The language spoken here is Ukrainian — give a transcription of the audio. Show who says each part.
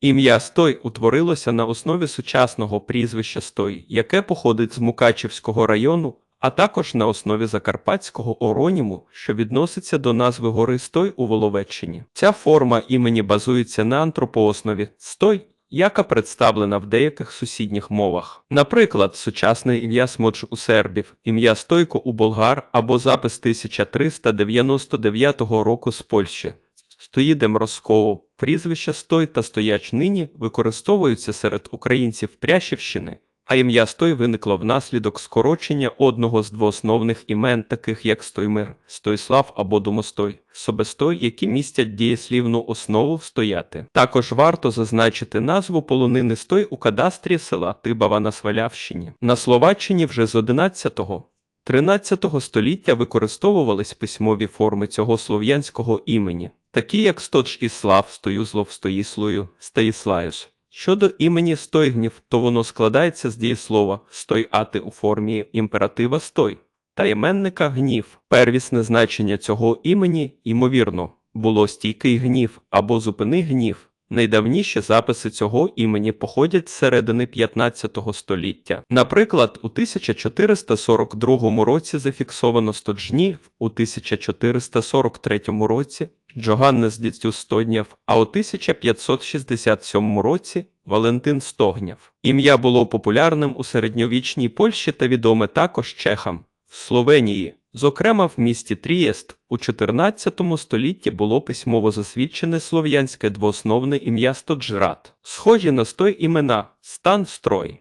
Speaker 1: Ім'я Стой утворилося на основі сучасного прізвища Стой, яке походить з Мукачівського району, а також на основі закарпатського ороніму, що відноситься до назви гори Стой у Воловеччині. Ця форма імені базується на антропооснові Стой, яка представлена в деяких сусідніх мовах. Наприклад, сучасне ім'я Смодж у сербів, ім'я Стойко у болгар або запис 1399 року з Польщі. Стоїдем Росково, прізвища Стой та Стояч нині використовуються серед українців Прящівщини, а ім'я Стой виникло внаслідок скорочення одного з двоосновних імен, таких як Стоймир, Стойслав або Домостой, Собестой, які містять дієслівну основу стояти. Також варто зазначити назву полонини Стой у кадастрі села Тибава на Свалявщині. На Словаччині вже з 11-го 13 століття використовувались письмові форми цього слов'янського імені, такі як Сточ і Слав, Стоюзлов, Стоїслою, Стаїслаюс. Щодо імені Стойгнів, то воно складається з дієслова «стояти» у формі імператива «стой» та іменника «гнів». Первісне значення цього імені, ймовірно, було «стійкий гнів» або «зупини гнів». Найдавніші записи цього імені походять з середини 15 століття. Наприклад, у 1442 році зафіксовано Стоджнів, у 1443 році Джоганнес Діцю Стоднєв, а у 1567 році Валентин Стогнєв. Ім'я було популярним у середньовічній Польщі та відоме також чехам. В Словенії, зокрема в місті Трієст, у 14 столітті було письмово засвідчене слов'янське двоосновне ім'я Стоджрат, схожі на стой імена Стан Строй.